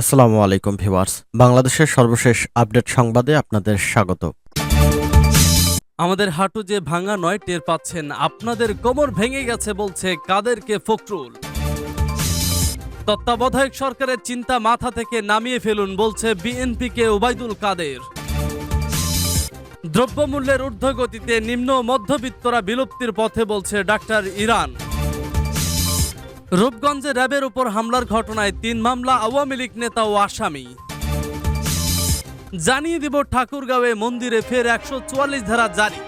আসসালামু আলাইকুম ভিউয়ার্স। বাংলাদেশের সর্বশেষ আপডেট সংবাদে আপনাদের স্বাগত। আমাদের হাঁটু যে ভাঙা নয়, টের পাচ্ছেন। আপনাদের কোমর ভেঙে গেছে বলছে কাদেরকে ফখরুল। তত্ত্বাবধায়ক সরকারের চিন্তা মাথা থেকে নামিয়ে ফেলুন বলছে বিএনপিকে ওবায়দুল কাদের। দ্রব্যমূল্যের ঊর্ধ্বগতিতে নিম্ন মধ্যবিত্তরা বিলুপ্তির পথে বলছে ডাক্তার ইরান। রূপগঞ্জে র্যাবের উপর হামলার ঘটনায় তিন মামলা আওয়ামী লীগ নেতা ও আসামি। জানিয়ে দিব ঠাকুরগাঁওয়ে মন্দিরে ফের একশো চুয়াল্লিশ ধারা জারি।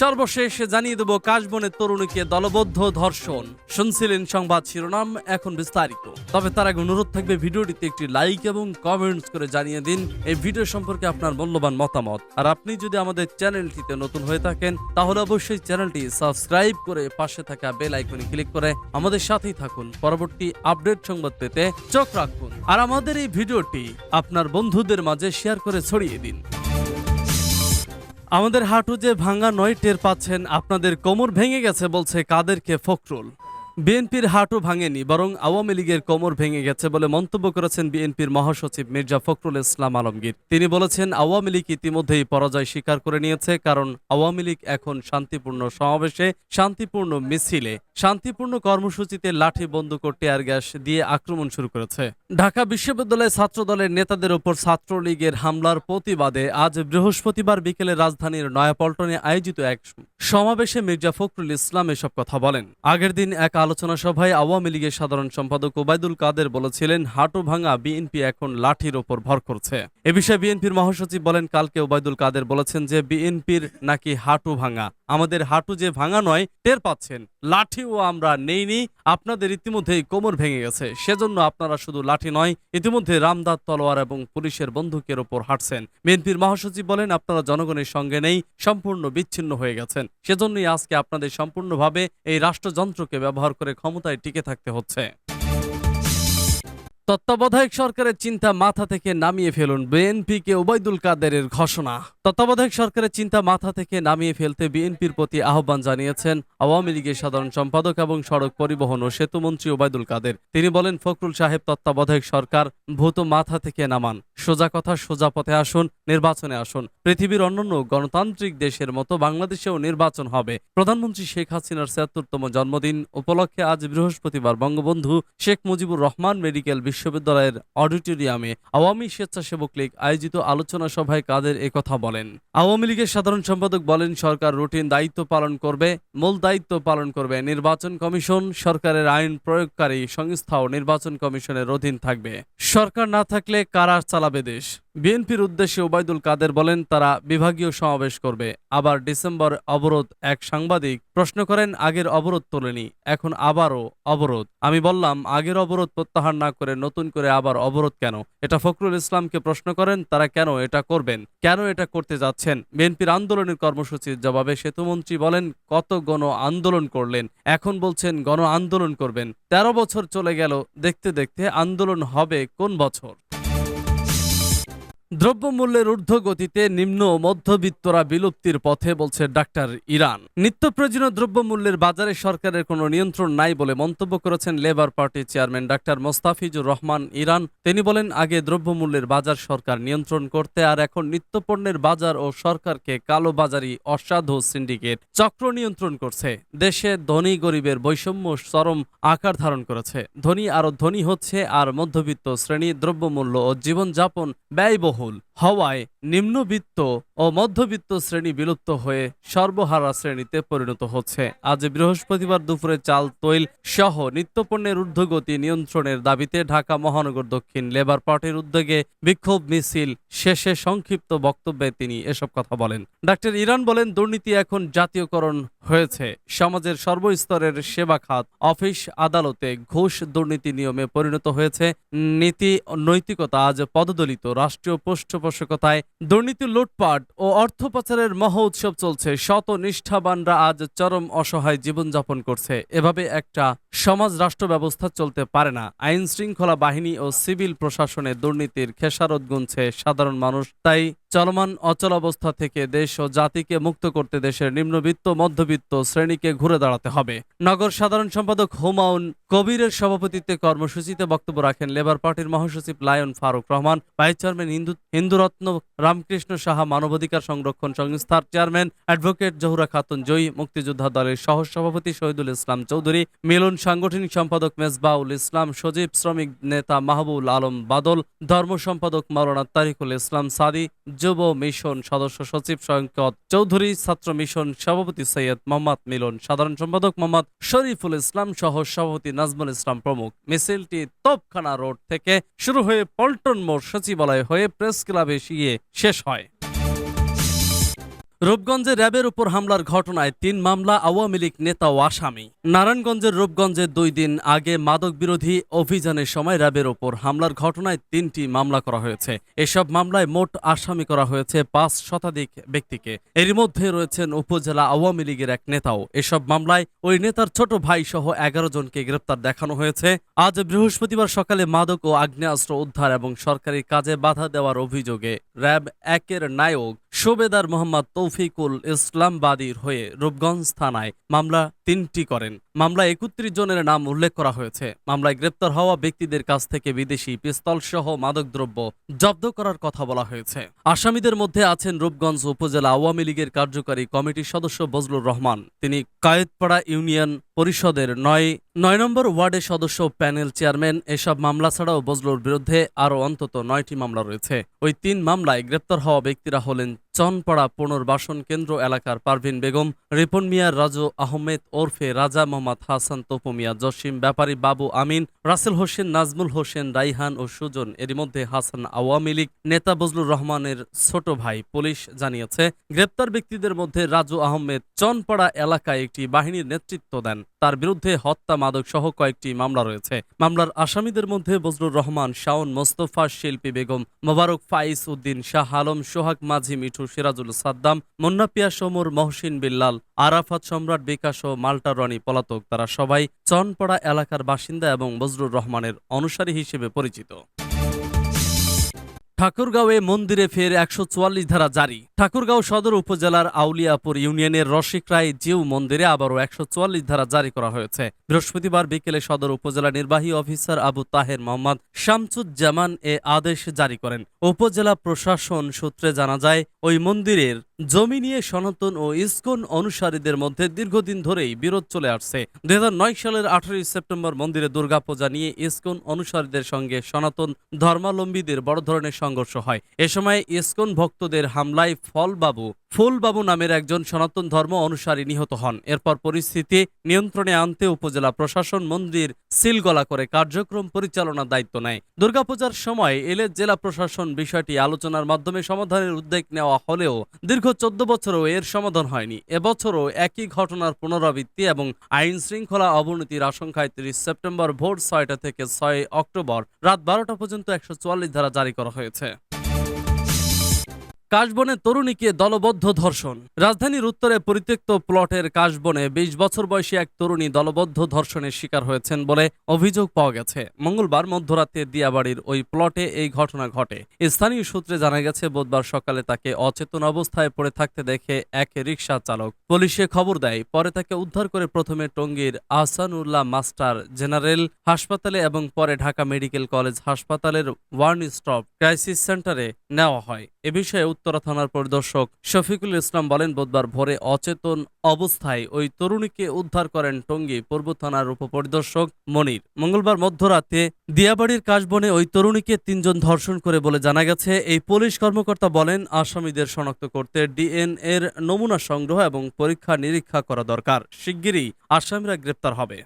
সর্বশেষ জানিয়ে দেব কাশবনের তরুণীকে দলবদ্ধ ধর্ষণ। শুনছিলেন সংবাদ শিরোনাম, এখন বিস্তারিত। তবে তার আগে অনুরোধ থাকবে ভিডিওটিতে একটি লাইক এবং কমেন্টস করে জানিয়ে দিন। এই ভিডিও সম্পর্কে আপনার মূল্যবান মতামত। আর আপনি যদি আমাদের চ্যানেলটিতে নতুন হয়ে থাকেন, তাহলে অবশ্যই চ্যানেলটি সাবস্ক্রাইব করে পাশে থাকা বেল আইকনে ক্লিক করে আমাদের সাথেই থাকুন। পরবর্তী আপডেট সংবাদ পেতে চোখ রাখুন। আর আমাদের এই ভিডিওটি আপনার বন্ধুদের মাঝে শেয়ার করে ছড়িয়ে দিন। আমাদের হাঁটু যে ভাঙা নয় টের পাচ্ছেন, আপনাদের কোমর ভেঙে গেছে বলছে কাদেরকে ফখরুল। বিএনপির হাঁটু ভাঙেনি, বরং আওয়ামী লীগের কোমর ভেঙে গেছে বলে মন্তব্য করেছেন বিএনপির মহাসচিব মির্জা ফখরুল ইসলাম আলমগীর। তিনি বলেছেন, আওয়ামী লীগ ইতিমধ্যেই পরাজয় স্বীকার করে নিয়েছে, কারণ আওয়ামী লীগ এখন শান্তিপূর্ণ সমাবেশে, শান্তিপূর্ণ মিছিলে, শান্তিপূর্ণ কর্মসূচিতে লাঠি বন্দুক ও টেয়ার গ্যাস দিয়ে আক্রমণ শুরু করেছে। ঢাকা বিশ্ববিদ্যালয় ছাত্র দলের নেতাদের উপর ছাত্রলীগের হামলার প্রতিবাদে আজ বৃহস্পতিবার বিকেলে রাজধানীর নয়াপল্টনে আয়োজিত এক সমাবেশে মির্জা ফখরুল ইসলাম এসব কথা বলেন। আগের দিন এক আলোচনা সভায় আওয়ামী লীগের সাধারণ সম্পাদক ওবায়দুল কাদের বলেছিলেন হাঁটু ভাঙা বিএনপি এখন লাঠির ওপর ভর করছে। এ বিষয়ে বিএনপির মহাসচিব বলেন, কালকে ওবায়দুল কাদের বলেছেন যে বিএনপির নাকি হাঁটু ভাঙা আমাদের হাঁটু যে ভাঙা নয়, টের পাচ্ছেন। লাঠিও আমরা নেইনি। আপনাদের ইতিমধ্যেই কোমর ভেঙে গেছে। সেজন্য আপনারা শুধু লাঠি নয়, ইতিমধ্যে রামদার তলোয়ার এবং পুলিশের বন্দুকের ওপর হাঁটছেন। বিএনপির মহাসচিব বলেন, আপনারা জনগণের সঙ্গে নেই, সম্পূর্ণ বিচ্ছিন্ন হয়ে গেছেন। সেজন্যই আজকে আপনাদের সম্পূর্ণভাবে এই রাষ্ট্রযন্ত্রকে ব্যবহার করে ক্ষমতায় টিকে থাকতে হচ্ছে। তত্ত্বাবধায়ক সরকারের চিন্তা মাথা থেকে নামিয়ে ফেলুন বিএনপিকে ওবায়দুল কাদেরের ঘোষণা। তত্ত্বাবধায়ক সরকারের চিন্তা মাথা থেকে নামিয়ে ফেলতে বিএনপির প্রতি আহ্বান জানিয়েছেন আওয়ামী লীগের সাধারণ সম্পাদক এবং সড়ক পরিবহন ও সেতুমন্ত্রী ওবায়দুল কাদের। তিনি বলেন, ফখরুল সাহেব তত্ত্বাবধায়ক সরকার, ভূত মাথা থেকে নামান। সোজা কথা সোজা পথে আসুন, নির্বাচনে আসুন। পৃথিবীর অন্যান্য গণতান্ত্রিক দেশের মতো বাংলাদেশেও নির্বাচন হবে। প্রধানমন্ত্রী শেখ হাসিনার ছিয়াত্তরতম জন্মদিন উপলক্ষে আজ বৃহস্পতিবার বঙ্গবন্ধু শেখ মুজিবুর রহমান মেডিকেল বিশ্ববিদ্যালয়ের অডিটোরিয়ামে আওয়ামী স্বেচ্ছাসেবক লীগ আয়োজিত আলোচনা সভায় কাদের একথা বলেন? আওয়ামী লীগের সাধারণ সম্পাদক বলেন, সরকার রুটিন দায়িত্ব পালন করবে, মূল দায়িত্ব পালন করবে নির্বাচন কমিশন, সরকারের আইন প্রয়োগকারী সংস্থাও নির্বাচন কমিশনের অধীন থাকবে। সরকার না থাকলে কারা চালাবে দেশ? বিএনপির উদ্দেশ্যে ওবায়দুল কাদের বলেন, তারা বিভাগীয় সমাবেশ করবে। আবার ডিসেম্বর অবরোধ, এক সাংবাদিক প্রশ্ন করেন, আগের অবরোধ তোলেনি, এখন আবারও অবরোধ। আমি বললাম, আগের অবরোধ প্রত্যাহার না করে নতুন করে আবার অবরোধ কেন? এটা ফখরুল ইসলামকে প্রশ্ন করেন, তারা কেন এটা করবেন? কেন এটা করতে যাচ্ছেন? বিএনপির আন্দোলনের কর্মসূচির জবাবে সেতুমন্ত্রী বলেন, কত গণ আন্দোলন করলেন? এখন বলছেন, গণ আন্দোলন করবেন। তেরো বছর চলে গেল, দেখতে দেখতে আন্দোলন হবে কোন বছর? দ্রব্যমূল্যের ঊর্ধ্বগতিতে নিম্ন মধ্যবিত্তরা বিলুপ্তির পথে বলছে ডাক্তার ইরান। নিত্য প্রয়োজনীয় দ্রব্যমূল্যের বাজারে সরকারের কোনো নিয়ন্ত্রণ নাই বলে মন্তব্য করেছেন লেবার পার্টির chairman doctor Mostafizur Rahman Iran. তিনি বলেন, আগে দ্রব্যমূল্যের বাজার সরকার নিয়ন্ত্রণ করতে আর এখন নিত্যপণ্যের বাজার ও সরকারকে কালো কালোবাজারি অসাধু সিন্ডিকেট চক্র নিয়ন্ত্রণ করছে। দেশে ধনী গরিবের বৈষম্য চরম আকার ধারণ করেছে। ধনী আরও ধনী হচ্ছে আর মধ্যবিত্ত শ্রেণি দ্রব্যমূল্য ও জীবনযাপন ব্যয়বহুল। হওয়ায় নিম্নবিত্ত ও মধ্যবিত্ত শ্রেণি বিলুপ্ত হয়ে সর্বহারা শ্রেণীতে পরিণত হচ্ছে। আজ বৃহস্পতিবার দুপুরে চাল, তৈল সহ নিত্যপণ্যের ঊর্ধ্বগতি নিয়ন্ত্রণের দাবিতে ঢাকা মহানগর দক্ষিণ লেবার পার্টির উদ্যোগে বিক্ষোভ মিছিল শেষে সংক্ষিপ্ত বক্তব্যে তিনি এসব কথা বলেন। ডাক্তার ইরান বলেন, দুর্নীতি এখন জাতীয়করণ হয়েছে। সমাজের সর্বস্তরের সেবা খাত, অফিস আদালতে ঘুষ দুর্নীতি নিয়মে পরিণত হয়েছে। নীতি নৈতিকতা আজ পদদলিত। রাষ্ট্রীয় পৃষ্ঠপোষকতায় দুর্নীতি, লুটপাট ও অর্থ পাচারের মহ উৎসব চলছে। শত নিষ্ঠাবানরা আজ চরম অসহায় জীবনযাপন করছে। এভাবে একটা সমাজ রাষ্ট্র ব্যবস্থা চলতে পারে না। আইন শৃঙ্খলা বাহিনী ও সিভিল প্রশাসনে দুর্নীতির খেসারত গুনছে সাধারণ মানুষ। তাই চলমান অচল অবস্থা থেকে দেশ ও জাতিকে মুক্ত করতে দেশের নিম্নবিত্ত, মধ্যবিত্ত শ্রেণীকে ঘুরে দাঁড়াতে হবে। নগর সাধারণ সম্পাদক হুমাউন কবিরের সভাপতিত্বে কর্মসূচিতে বক্তব্য রাখেন লেবার পার্টির মহাসচিব lion Faruk Rahman, vice chairman Hindu, হিন্দুরত্ন Ramkrishna Saha, মানবাধিকার সংরক্ষণ সংস্থার চেয়ারম্যান অ্যাডভোকেট জহুরা খাতুন জয়ী মুক্তিযোদ্ধা দলের সহ সভাপতি শহীদুল ইসলাম চৌধুরী, মিলন সাংগঠনিক সম্পাদক মেজবাউল ইসলাম, সজীব শ্রমিক নেতা মাহবুল আলম বাদল, ধর্ম সম্পাদক মাওলানা তারিকুল ইসলাম সাদি যুব মিশন সদস্য সচিব সৈকত চৌধুরী, ছাত্র মিশন সভাপতি সৈয়দ মোহাম্মদ মিলন, সাধারণ সম্পাদক মোহাম্মদ শরীফুল ইসলাম সহ সভাপতি নাজমুল ইসলাম প্রমুখ। মিছিলটি তোপখানা রোড থেকে শুরু হয়ে পল্টন মোড় সচিবালয় হয়ে প্রেস ক্লাবে গিয়ে শেষ হয়। রূপগঞ্জে র্যাবের উপর হামলার ঘটনায় তিন মামলা আওয়ামী লীগ নেতা ও আসামি। নারায়ণগঞ্জের রূপগঞ্জে দুই দিন আগে মাদক বিরোধী অভিযানের সময় র্যাবের উপর হামলার ঘটনায় তিনটি মামলা করা হয়েছে। এসব মামলায় মোট আসামি করা হয়েছে পাঁচ শতাধিক ব্যক্তিকে। এর মধ্যে রয়েছেন উপজেলা আওয়ামী লীগের এক নেতাও। এসব মামলায় ওই নেতার ছোট ভাই সহ এগারো জনকে গ্রেপ্তার দেখানো হয়েছে। আজ বৃহস্পতিবার সকালে মাদক ও আগ্নেয়াস্ত্র উদ্ধার এবং সরকারি কাজে বাধা দেওয়ার অভিযোগে র্যাব একের নায়ক সুবেদার মোহাম্মদ তৌফিকুল ইসলাম ইসলামবাদীর হয়ে রূপগঞ্জ থানায় মামলা তিনটি করেন। মামলায় একত্রিশ জনের নাম উল্লেখ করা হয়েছে। মামলায় গ্রেপ্তার হওয়া ব্যক্তিদের কাছ থেকে বিদেশি পিস্তল সহ মাদকদ্রব্য জব্দ করার কথা বলা হয়েছে। আসামিদের মধ্যে আছেন রূপগঞ্জ উপজেলা আওয়ামী লীগের কার্যকারী কমিটির সদস্য বজলুর রহমান। তিনি কায়েতপাড়া ইউনিয়ন পরিষদের নয় নয় নম্বর ওয়ার্ডের সদস্য প্যানেল চেয়ারম্যান, এসব মামলা ছাড়াও বজলুর বিরুদ্ধে আরও অন্তত নয়টি মামলা রয়েছে। ওই তিন মামলায় গ্রেপ্তার হওয়া ব্যক্তিরা হলেন চনপাড়া পুনর্বাসন কেন্দ্র এলাকার পারভিন বেগম, রিপন মিয়া, রাজু আহমেদ, ওরফে রাজা মোহাম্মদ হাসান, তপু মিয়া, জসিম ব্যাপারী, বাবু আমিন, রাসেল হোসেন, নাজমুল হোসেন, রাইহান ও সুজন, এরই মধ্যে হাসান আওয়ামী লীগ নেতা বজলুর রহমানের ছোট ভাই পুলিশ জানিয়েছে, গ্রেপ্তার ব্যক্তিদের মধ্যে রাজু আহমেদ চনপাড়া এলাকায় একটি বাহিনীর নেতৃত্ব দেন। তার বিরুদ্ধে হত্যা, মাদক সহ কয়েকটি মামলা রয়েছে। মামলার আসামিদের মধ্যে বজরুর রহমান, শাওন মোস্তফা, শিল্পী বেগম, মোবারক ফাইস উদ্দিন শাহ, আলম, সোহাগ মাঝি, মিঠু, সিরাজুল সাদ্দাম মুন্নাপিয়া সমর, মহসিন বিল্লাল, আরাফাত সম্রাট বিকাশ ও মাল্টা রনি পলাতক। তারা সবাই চনপাড়া এলাকার বাসিন্দা এবং বজরুর রহমানের অনুসারী হিসেবে পরিচিত। ঠাকুরগাঁওয়ে মন্দিরে ফের একশো চুয়াল্লিশ ধারা জারি। ঠাকুরগাঁও সদর উপজেলার আউলিয়াপুর ইউনিয়নের রসিক রায় জিউ মন্দিরে আবারও একশো চুয়াল্লিশ ধারা জারি করা হয়েছে। বৃহস্পতিবার বিকেলে সদর উপজেলা নির্বাহী অফিসার আবু তাহের মোহাম্মদ শামসুজ্জামান এ আদেশ জারি করেন। উপজেলা প্রশাসন সূত্রে জানা যায়, ওই মন্দিরের জমি নিয়ে সনাতন ও ইসকন অনুসারীদের মধ্যে দীর্ঘদিন ধরেই বিরোধ চলে আসছে। দু হাজার নয় সালের আঠারোই সেপ্টেম্বর মন্দিরে দুর্গাপূজা নিয়ে ইসকন অনুসারীদের সঙ্গে সনাতন ধর্মাবলম্বীদের বড় ধরনের সংঘর্ষ হয়। এ সময় ইসকন ভক্তদের হামলায় ফলবাবু ফুলবাবু নামের একজন সনাতন ধর্ম অনুসারী নিহত হন। এরপর পরিস্থিতি নিয়ন্ত্রণে আনতে উপজেলা প্রশাসন মন্দির সিলগলা করে কার্যক্রম পরিচালনার দায়িত্ব নেয়। দুর্গাপূজার সময় এলে জেলা প্রশাসন বিষয়টি আলোচনার মাধ্যমে সমাধানের উদ্যোগ নেওয়া হলেও দীর্ঘ চোদ্দ বছরও এর সমাধান হয়নি। এবছরও একই ঘটনার পুনরাবৃত্তি এবং আইন শৃঙ্খলা অবনতির আশঙ্কায় তিরিশ সেপ্টেম্বর ভোর ছয়টা থেকে ছয় অক্টোবর রাত বারোটা পর্যন্ত একশো চুয়াল্লিশ ধারা জারি করা হয়েছে। কাশবনে তরুণীকে দলবদ্ধ ধর্ষণ। রাজধানীর উত্তরে পরিত্যক্ত প্লটের কাশবনে বিশ বছর বয়সী এক তরুণী দলবদ্ধ ধর্ষণের শিকার হয়েছেন বলে অভিযোগ পাওয়া গেছে। মঙ্গলবার মধ্যরাতে দিয়াবাড়ির ওই প্লটে এই ঘটনা ঘটে। স্থানীয় সূত্রে জানা গেছে, বুধবার সকালে তাকে অচেতন অবস্থায় পড়ে থাকতে দেখে এক রিকশা চালক পুলিশে খবর দেয়। পরে তাকে উদ্ধার করে প্রথমে টঙ্গীর আহসানুল্লাহ মাস্টার জেনারেল হাসপাতালে এবং পরে ঢাকা মেডিকেল কলেজ হাসপাতালের ওয়ার্ন স্টপ ক্রাইসিস সেন্টারে নেওয়া হয়। এ বিষয়ে উত্তরা থানার পরিদর্শক শফিকুল ইসলাম বলেন, বুধবার ভোরে অচেতন অবস্থায় ওই তরুণীকে উদ্ধার করেন টঙ্গী পূর্ব থানার উপপরিদর্শক মনির। মঙ্গলবার মধ্যরাতে দিয়াবাড়ির কাশবনে ওই তরুণীকে তিনজন ধর্ষণ করে বলে জানা গেছে। এই পুলিশ কর্মকর্তা বলেন, আসামিদের শনাক্ত করতে ডিএনএ এর নমুনা সংগ্রহ এবং পরীক্ষা নিরীক্ষা করা দরকার। শিগগিরই আসামিরা গ্রেপ্তার হবে।